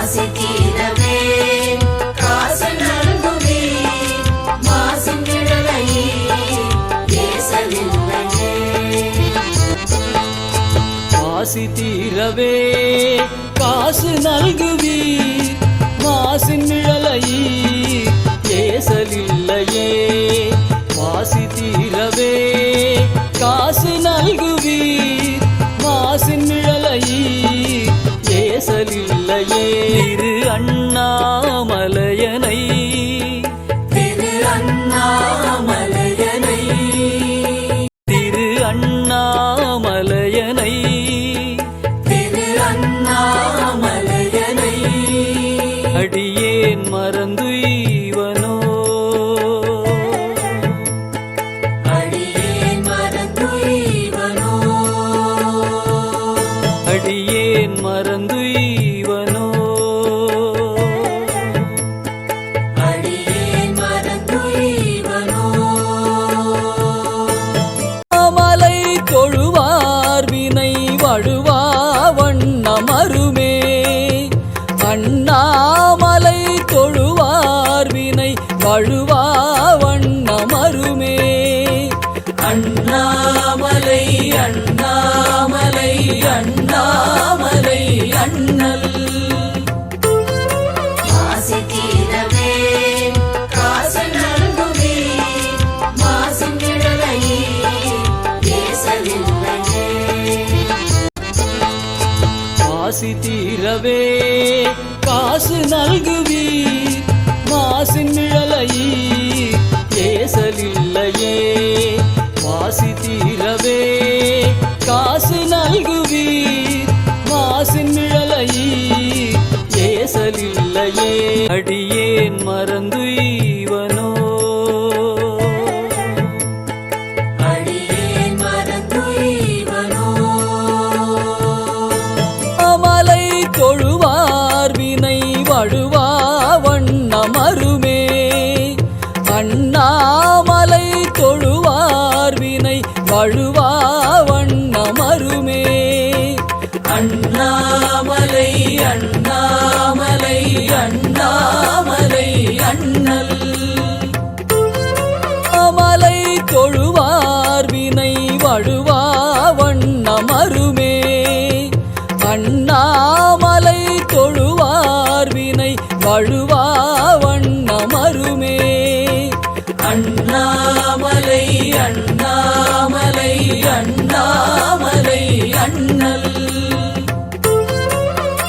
ஆசை காசு நல்குவே மாசின் நிழலையே ஏசலில்லையே ஆசி தீரவே காசு நல்குவீர் மாசின் நிழலையீர் ஏசலில்லையே வாசி தீரவே காசு ஏசலில்லையே திரு அண்ணாமலையனை. திரு அண்ணாமலையனை. திரு அண்ணாமலையனை. திரு அண்ணாமலையனை. அடியேன் அடியேன் மறந்துய்வனோ அடியேன் மறந்துய்வனோ வழுவா வண்ணமருமே. அண்ணாமலை அண்ணாமலை அண்ணாமலை அண்ணல். காசு தீரவே காசு நல்குவீர் வாசி தீரவே. காசு நல்குவீர் மாசின் நிழலையீர் ஏசலில்லையே. அடியேன் மறந்துய்வனோ அடியேன் மறந்துய்வனோ 心如。